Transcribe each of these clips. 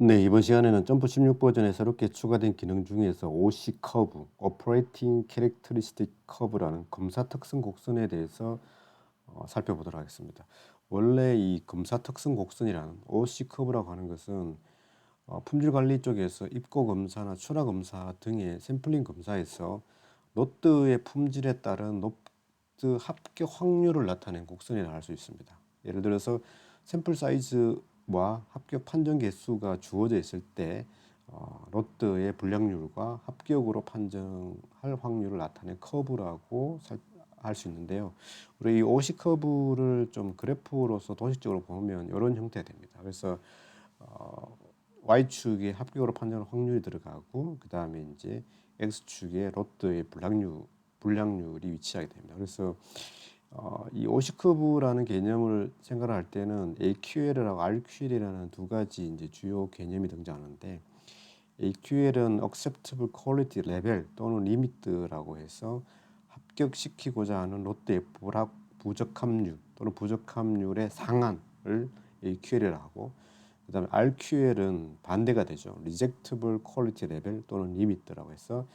네, 이번 시간에는 점프 16 버전에 새롭게 추가된 기능 중에서 OC 커브, Operating Characteristic Curve라는 검사 특성 곡선에 대해서 어, 살펴보도록 하겠습니다. 원래 이 검사 특성 곡선이라는 OC 커브라고 하는 것은 어, 품질 관리 쪽에서 입고 검사나 출하 검사 등의 샘플링 검사에서 노트의 품질에 따른 노트 합격 확률을 나타낸 곡선이라 할 수 있습니다. 예를 들어서 샘플 사이즈 와 합격 판정 개수가 주어져 있을 때 어, 로트의 불량률과 합격으로 판정할 확률을 나타낸 커브라고 할 수 있는데요. 우리 이 오시 커브를 좀 그래프로서 도식적으로 보면 이런 형태가 됩니다. 그래서 어, y축에 합격으로 판정할 확률이 들어가고 그 다음에 이제 x축에 로트의 불량률 불량률이 위치하게 됩니다. 그래서 어, 이 오시커브라는 개념을 생각할 때는 AQL하고 RQL이라는 두 가지 이제 주요 개념이 등장하는데 AQL은 Acceptable Quality Level 또는 Limit라고 해서 합격시키고자 하는 롯데의 불합 부적합률 또는 부적합률의 상한을 AQL이라고 그다음에 RQL은 반대가 되죠. Rejectable Quality Level 또는 Limit라고 해서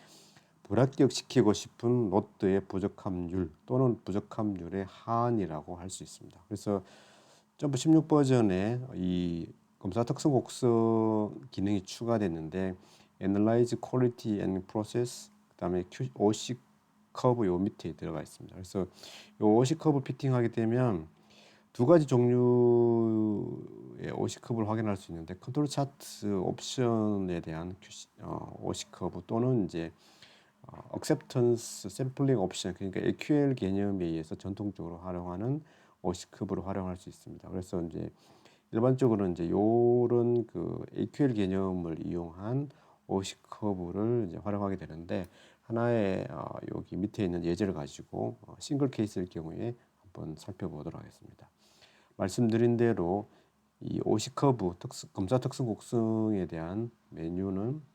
불합격시키고 싶은 로트의 부적합률 또는 부적합률의 하한이라고 할 수 있습니다. 그래서 점프 16 버전에 이 검사 특성 곡선 기능이 추가됐는데 Analyze Quality and Process 그다음에 OC 커브 요 밑에 들어가 있습니다. 그래서 요 OC 커브 피팅하게 되면 두 가지 종류의 OC 커브를 확인할 수 있는데 컨트롤 차트 옵션에 대한 어, OC 커브 또는 이제 어, acceptance sampling option 그러니까 AQL 개념에 의해서 전통적으로 활용하는 커브를 활용할 수 있습니다. 그래서 이제 일반적으로 이제 요런 그 AQL 개념을 이용한 커브를 이제 활용하게 되는데 하나의 어, 여기 밑에 있는 예제를 가지고 어, 싱글 케이스일 경우에 한번 살펴보도록 하겠습니다. 말씀드린 대로 이 OC 커브 특수, 검사 특성 곡성에 대한 메뉴는 어,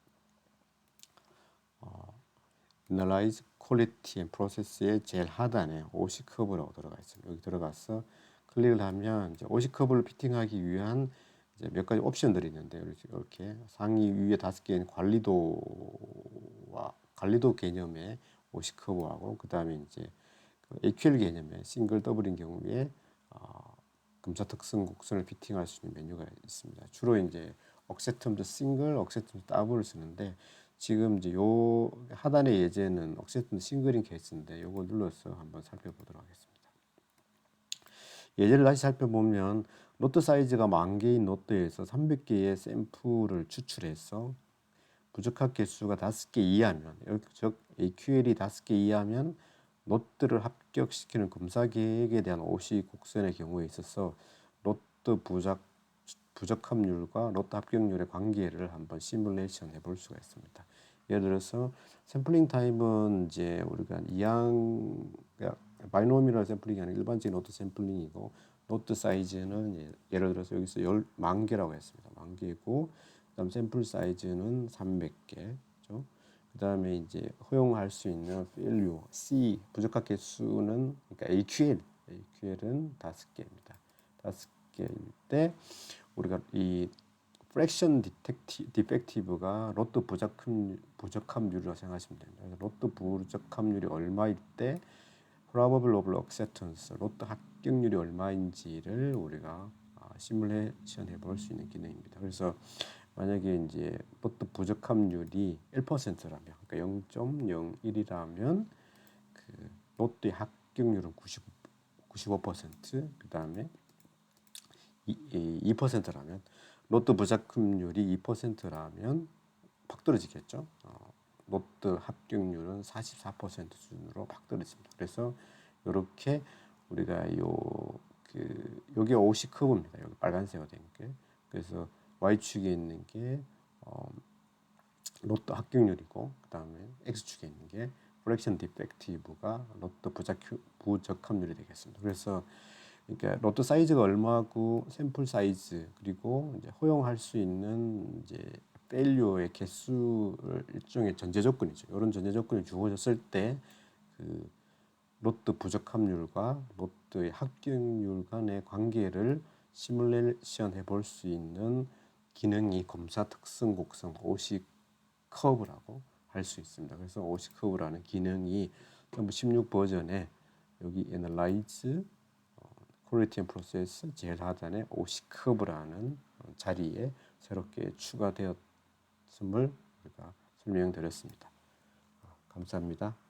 Analyze Quality and Process의 제일 하단에 OC 커브라고 들어가 있습니다. 여기 들어가서 클릭을 하면 OC 커브를 피팅하기 위한 이제 몇 가지 옵션들이 있는데 이렇게 상위 위에 다섯 개인 관리도와 관리도 개념의 OC 커브하고 그 다음에 이제 그 AQL 개념의 싱글 더블인 경우에 어, 검사 특성 곡선을 피팅할 수 있는 메뉴가 있습니다. 주로 이제 억세텀드 싱글, 억세텀드 더블을 쓰는데 지금 이제 요 하단의 예제는 억세트 싱글인 케이스인데 요걸 눌러서 한번 살펴보도록 하겠습니다. 예제를 다시 살펴보면 노트 사이즈가 만 개인 노트에서 300개의 샘플을 추출해서 부적합 개수가 5개 이하면 즉 AQL이 5개 이하면 노트를 합격시키는 검사 계획에 대한 OC 곡선의 경우에 있어서 노트 부적 부적합률과 로트 합격률의 관계를 한번 시뮬레이션 해볼 수가 있습니다. 예를 들어서 샘플링 타임은 이제 우리가 이항 바이노미럴 샘플링이 아니라 일반적인 노트 샘플링이고 노트 사이즈는 예를 들어서 여기서 열만 개라고 했습니다. 만 개고 그다음 샘플 사이즈는 300개죠. 그다음에 이제 허용할 수 있는 value C 부적합 개수는 그러니까 AQL AQL은 다섯 개입니다. 다 섯 개일 때 우리가 이 프랙션 디텍티, 디펙티브가 로또 부적합, 부적합률이라고 생각하시면 됩니다. 로또 부적합률이 얼마일 때 probable of acceptance, 로또 합격률이 얼마인지를 우리가 아, 시뮬레이션 해볼 수 있는 기능입니다. 그래서 만약에 이제 로또 부적합률이 1%라면, 그러니까 0.01이라면 그 로또의 합격률은 90, 95%, 그 다음에 2%라면 로또 부적합률이 2%라면 팍 떨어지겠죠. 어, 로또 합격률은 44% 수준으로 팍 떨어집니다. 그래서 이렇게 우리가 요그 요게 OC 커브입니다. 여기 빨간색으로 된 게. 그래서 Y축에 있는 게 어, 로또 합격률이고 그다음에 X축에 있는 게 프랙션 디펙티브가 로또 부적 부적합률이 되겠습니다. 그래서 그러니까 로또 사이즈가 얼마고 샘플 사이즈 그리고 이제 허용할 수 있는 이제 밸류의 개수를 일종의 전제 조건이죠. 이런 전제 조건이 주어졌을 때 그 로또 부적합률과 로또의 합격률 간의 관계를 시뮬레이션 해 볼 수 있는 기능이 검사 특성 곡선 OC 커브라고 할 수 있습니다. 그래서 OC 커브라는 기능이 전부 16 버전에 여기 Analyze, and Process 제일 하단에 어, 자리에 새롭게 추가되었음을 우리가 설명드렸습니다. 어, 감사합니다.